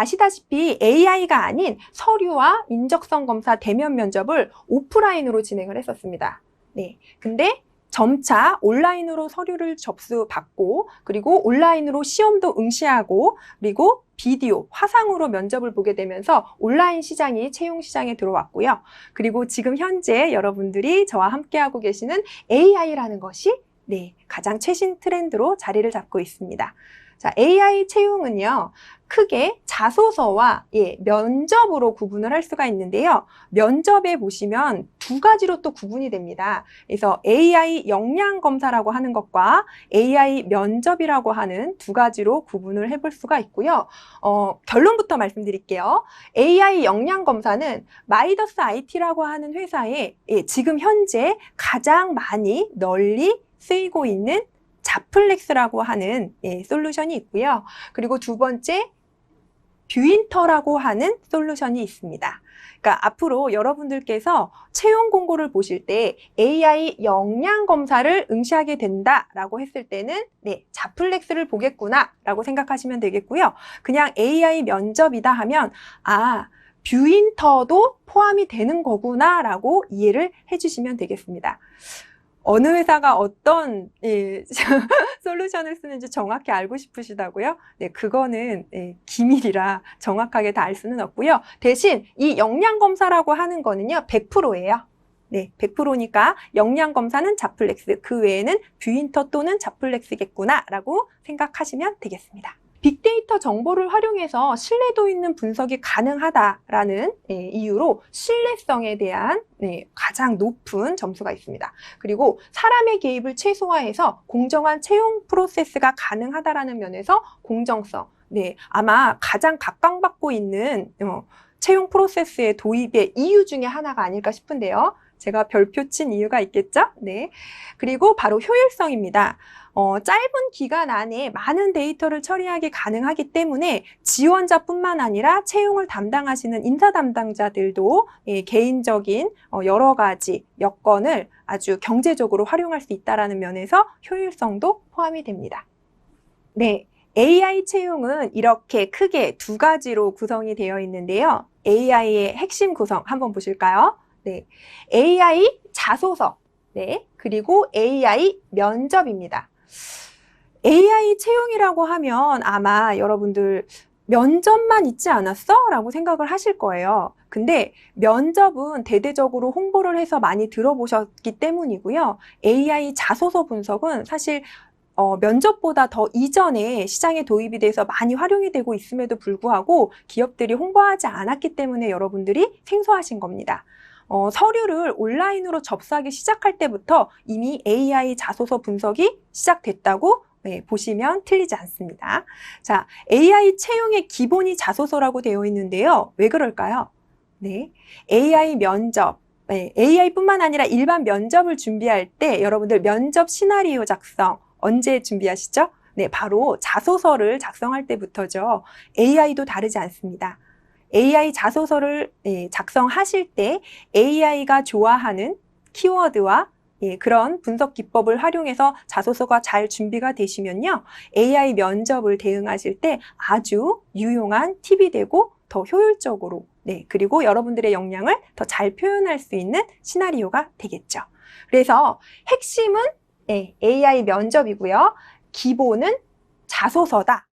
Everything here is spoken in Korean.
아시다시피 AI가 아닌 서류와 인적성 검사 대면 면접을 오프라인으로 진행을 했었습니다. 네. 근데 점차 온라인으로 서류를 접수받고 그리고 온라인으로 시험도 응시하고 그리고 비디오, 화상으로 면접을 보게 되면서 온라인 시장이 채용 시장에 들어왔고요. 그리고 지금 현재 여러분들이 저와 함께하고 계시는 AI라는 것이 네, 가장 최신 트렌드로 자리를 잡고 있습니다. 자, AI 채용은요, 크게 자소서와 예, 면접으로 구분을 할 수가 있는데요. 면접에 보시면 두 가지로 또 구분이 됩니다. 그래서 AI 역량 검사라고 하는 것과 AI 면접이라고 하는 두 가지로 구분을 해볼 수가 있고요. 어, 결론부터 말씀드릴게요. AI 역량 검사는 마이더스 IT라고 하는 회사에 예, 지금 현재 가장 많이 널리 쓰이고 있는 자플렉스라고 하는 예, 솔루션이 있고요. 그리고 두 번째 뷰인터라고 하는 솔루션이 있습니다. 그러니까 앞으로 여러분들께서 채용 공고를 보실 때 AI 역량 검사를 응시하게 된다라고 했을 때는 네, 자플렉스를 보겠구나라고 생각하시면 되겠고요. 그냥 AI 면접이다 하면 아, 뷰인터도 포함이 되는 거구나라고 이해를 해주시면 되겠습니다. 어느 회사가 어떤 예, 솔루션을 쓰는지 정확히 알고 싶으시다고요? 네, 그거는 예, 기밀이라 정확하게 다 알 수는 없고요. 대신 이 역량 검사라고 하는 거는요, 100%예요. 네, 100%니까 역량 검사는 자플렉스, 그 외에는 뷰인터 또는 자플렉스겠구나라고 생각하시면 되겠습니다. 빅데이터 정보를 활용해서 신뢰도 있는 분석이 가능하다라는 예, 이유로 신뢰성에 대한 네, 가장 높은 점수가 있습니다. 그리고 사람의 개입을 최소화해서 공정한 채용 프로세스가 가능하다라는 면에서 공정성. 네, 아마 가장 각광받고 있는 어, 채용 프로세스의 도입의 이유 중에 하나가 아닐까 싶은데요. 제가 별표 친 이유가 있겠죠? 네. 그리고 바로 효율성입니다. 어, 짧은 기간 안에 많은 데이터를 처리하기 가능하기 때문에 지원자뿐만 아니라 채용을 담당하시는 인사 담당자들도 예, 개인적인 어, 여러 가지 여건을 아주 경제적으로 활용할 수 있다는 면에서 효율성도 포함이 됩니다. 네. AI 채용은 이렇게 크게 두 가지로 구성이 되어 있는데요. AI의 핵심 구성 한번 보실까요? 네. AI 자소서. 네. 그리고 AI 면접입니다. AI 채용이라고 하면 아마 여러분들 면접만 있지 않았어? 라고 생각을 하실 거예요. 근데 면접은 대대적으로 홍보를 해서 많이 들어보셨기 때문이고요. AI 자소서 분석은 사실 어, 면접보다 더 이전에 시장에 도입이 돼서 많이 활용이 되고 있음에도 불구하고 기업들이 홍보하지 않았기 때문에 여러분들이 생소하신 겁니다. 어, 서류를 온라인으로 접수하기 시작할 때부터 이미 AI 자소서 분석이 시작됐다고 네, 보시면 틀리지 않습니다. 자, AI 채용의 기본이 자소서라고 되어 있는데요. 왜 그럴까요? 네. AI 면접, 네, AI뿐만 아니라 일반 면접을 준비할 때 여러분들 면접 시나리오 작성 언제 준비하시죠? 네, 바로 자소서를 작성할 때부터죠. AI도 다르지 않습니다. AI 자소서를 예, 작성하실 때 AI가 좋아하는 키워드와 예, 그런 분석 기법을 활용해서 자소서가 잘 준비가 되시면요. AI 면접을 대응하실 때 아주 유용한 팁이 되고 더 효율적으로, 네, 그리고 여러분들의 역량을 더 잘 표현할 수 있는 시나리오가 되겠죠. 그래서 핵심은 예, AI 면접이고요. 기본은 자소서다.